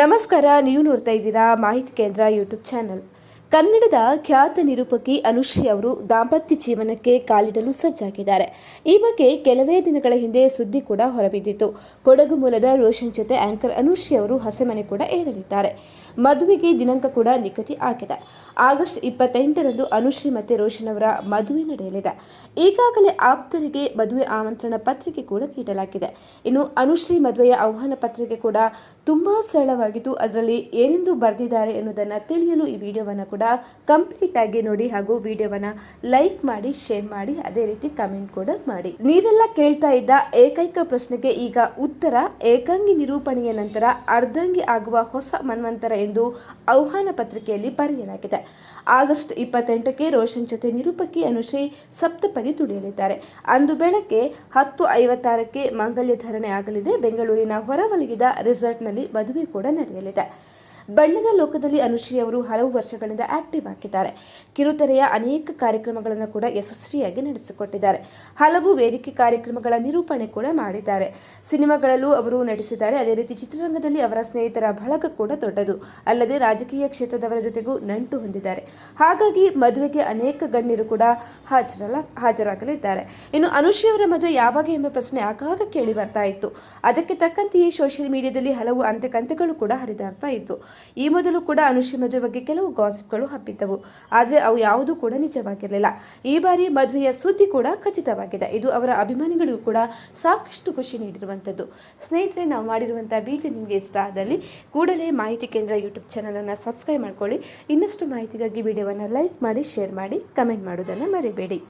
ನಮಸ್ಕಾರ ನೀವು ನೋಡ್ತಾ ಇದ್ದೀರಾ ಮಾಹಿತಿ ಕೇಂದ್ರ ಯೂಟ್ಯೂಬ್ ಚಾನಲ್. ಕನ್ನಡದ ಖ್ಯಾತ ನಿರೂಪಕಿ ಅನುಶ್ರೀ ಅವರು ದಾಂಪತ್ಯ ಜೀವನಕ್ಕೆ ಕಾಲಿಡಲು ಸಜ್ಜಾಗಿದ್ದಾರೆ. ಈ ಬಗ್ಗೆ ಕೆಲವೇ ದಿನಗಳ ಹಿಂದೆ ಸುದ್ದಿ ಕೂಡ ಹೊರಬಿದ್ದಿತ್ತು. ಕೊಡಗು ಮೂಲದ ರೋಷನ್ ಜೊತೆ ಆಂಕರ್ ಅನುಶ್ರೀ ಅವರು ಹಸೆಮನೆ ಕೂಡ ಏರಲಿದ್ದಾರೆ. ಮದುವೆಗೆ ದಿನಾಂಕ ಕೂಡ ನಿಗದಿ ಆಗಿದೆ. ಆಗಸ್ಟ್ ಇಪ್ಪತ್ತೆಂಟರಂದು ಅನುಶ್ರೀ ಮತ್ತೆ ರೋಷನ್ ಅವರ ಮದುವೆ ನಡೆಯಲಿದೆ. ಈಗಾಗಲೇ ಆಪ್ತರಿಗೆ ಮದುವೆ ಆಮಂತ್ರಣ ಪತ್ರಿಕೆ ಕೂಡ ನೀಡಲಾಗಿದೆ. ಇನ್ನು ಅನುಶ್ರೀ ಮದುವೆಯ ಆಹ್ವಾನ ಪತ್ರಿಕೆ ಕೂಡ ತುಂಬಾ ಸರಳವಾಗಿದ್ದು, ಅದರಲ್ಲಿ ಏನೆಂದು ಬರೆದಿದ್ದಾರೆ ಎನ್ನುವುದನ್ನು ತಿಳಿಯಲು ಈ ವಿಡಿಯೋವನ್ನು ಕೂಡ ಕಂಪ್ಲೀಟ್ ಆಗಿ ನೋಡಿ ಹಾಗೂ ವಿಡಿಯೋವನ್ನ ಲೈಕ್ ಮಾಡಿ ಶೇರ್ ಮಾಡಿ, ಅದೇ ರೀತಿ ಕಮೆಂಟ್ ಕೂಡ ಮಾಡಿ. ನೀವೆಲ್ಲ ಕೇಳ್ತಾ ಇದ್ದ ಏಕೈಕ ಪ್ರಶ್ನೆಗೆ ಈಗ ಉತ್ತರ, ಏಕಾಂಗಿ ನಿರೂಪಣೆಯ ನಂತರ ಅರ್ಧಂಗಿ ಆಗುವ ಹೊಸ ಮನ್ವಂತರ ಎಂದು ಆಹ್ವಾನ ಪತ್ರಿಕೆಯಲ್ಲಿ ಬರೆಯಲಾಗಿದೆ. ಆಗಸ್ಟ್ ಇಪ್ಪತ್ತೆಂಟಕ್ಕೆ ರೋಷನ್ ಜೊತೆ ನಿರೂಪಕಿ ಅನುಶ್ರೀ ಸಪ್ತಪದಿ ತುಳಿಯಲಿದ್ದಾರೆ. ಅಂದು ಬೆಳಗ್ಗೆ ಹತ್ತು ಐವತ್ತಾರಕ್ಕೆ ಮಾಂಗಲ್ಯ ಧರಣೆ ಆಗಲಿದೆ. ಬೆಂಗಳೂರಿನ ಹೊರವಲಗಿದ ರೆಸಾರ್ಟ್ನಲ್ಲಿ ಮದುವೆ ಕೂಡ ನಡೆಯಲಿದೆ. ಬಣ್ಣದ ಲೋಕದಲ್ಲಿ ಅನುಶ್ರೀ ಅವರು ಹಲವು ವರ್ಷಗಳಿಂದ ಆಕ್ಟಿವ್ ಆಗಿದ್ದಾರೆ. ಕಿರುತೆರೆಯ ಅನೇಕ ಕಾರ್ಯಕ್ರಮಗಳನ್ನು ಕೂಡ ಯಶಸ್ವಿಯಾಗಿ ನಡೆಸಿಕೊಟ್ಟಿದ್ದಾರೆ. ಹಲವು ವೇದಿಕೆ ಕಾರ್ಯಕ್ರಮಗಳ ನಿರೂಪಣೆ ಕೂಡ ಮಾಡಿದ್ದಾರೆ. ಸಿನಿಮಾಗಳಲ್ಲೂ ಅವರು ನಟಿಸಿದ್ದಾರೆ. ಅದೇ ರೀತಿ ಚಿತ್ರರಂಗದಲ್ಲಿ ಅವರ ಸ್ನೇಹಿತರ ಬಳಗ ಕೂಡ ದೊಡ್ಡದು. ಅಲ್ಲದೆ ರಾಜಕೀಯ ಕ್ಷೇತ್ರದವರ ಜೊತೆಗೂ ನಂಟು ಹೊಂದಿದ್ದಾರೆ. ಹಾಗಾಗಿ ಮದುವೆಗೆ ಅನೇಕ ಗಣ್ಯರು ಕೂಡ ಹಾಜರಲ್ಲ ಹಾಜರಾಗಲಿದ್ದಾರೆ. ಇನ್ನು ಅನುಶ್ರೀ ಅವರ ಮದುವೆ ಯಾವಾಗ ಎಂಬ ಪ್ರಶ್ನೆ ಆಗಾಗ ಕೇಳಿ ಬರ್ತಾ ಇತ್ತು. ಅದಕ್ಕೆ ತಕ್ಕಂತೆಯೇ ಸೋಷಿಯಲ್ ಮೀಡಿಯಾದಲ್ಲಿ ಹಲವು ಅಂತ್ಯಕಂತೆಗಳು ಕೂಡ ಹರಿದಾಡ್ತಾ ಇತ್ತು. ಈ ಮೊದಲು ಕೂಡ ಅನುಶ್ರೀ ಮದುವೆ ಬಗ್ಗೆ ಕೆಲವು ಗಾಸಿಪ್ಗಳು ಹಬ್ಬಿದ್ದವು. ಆದರೆ ಅವು ಯಾವುದೂ ಕೂಡ ನಿಜವಾಗಿರಲಿಲ್ಲ. ಈ ಬಾರಿ ಮದುವೆಯ ಸುದ್ದಿ ಕೂಡ ಖಚಿತವಾಗಿದೆ. ಇದು ಅವರ ಅಭಿಮಾನಿಗಳಿಗೂ ಕೂಡ ಸಾಕಷ್ಟು ಖುಷಿ ನೀಡಿರುವಂಥದ್ದು. ಸ್ನೇಹಿತರೆ, ನಾವು ಮಾಡಿರುವಂಥ ವಿಡಿಯೋ ನಿಮಗೆ ಇಷ್ಟ ಆದಲ್ಲಿ ಕೂಡಲೇ ಮಾಹಿತಿ ಕೇಂದ್ರ ಯೂಟ್ಯೂಬ್ ಚಾನಲನ್ನು ಸಬ್ಸ್ಕ್ರೈಬ್ ಮಾಡ್ಕೊಳ್ಳಿ. ಇನ್ನಷ್ಟು ಮಾಹಿತಿಗಾಗಿ ವಿಡಿಯೋವನ್ನು ಲೈಕ್ ಮಾಡಿ ಶೇರ್ ಮಾಡಿ ಕಮೆಂಟ್ ಮಾಡೋದನ್ನು ಮರಿಬೇಡಿ.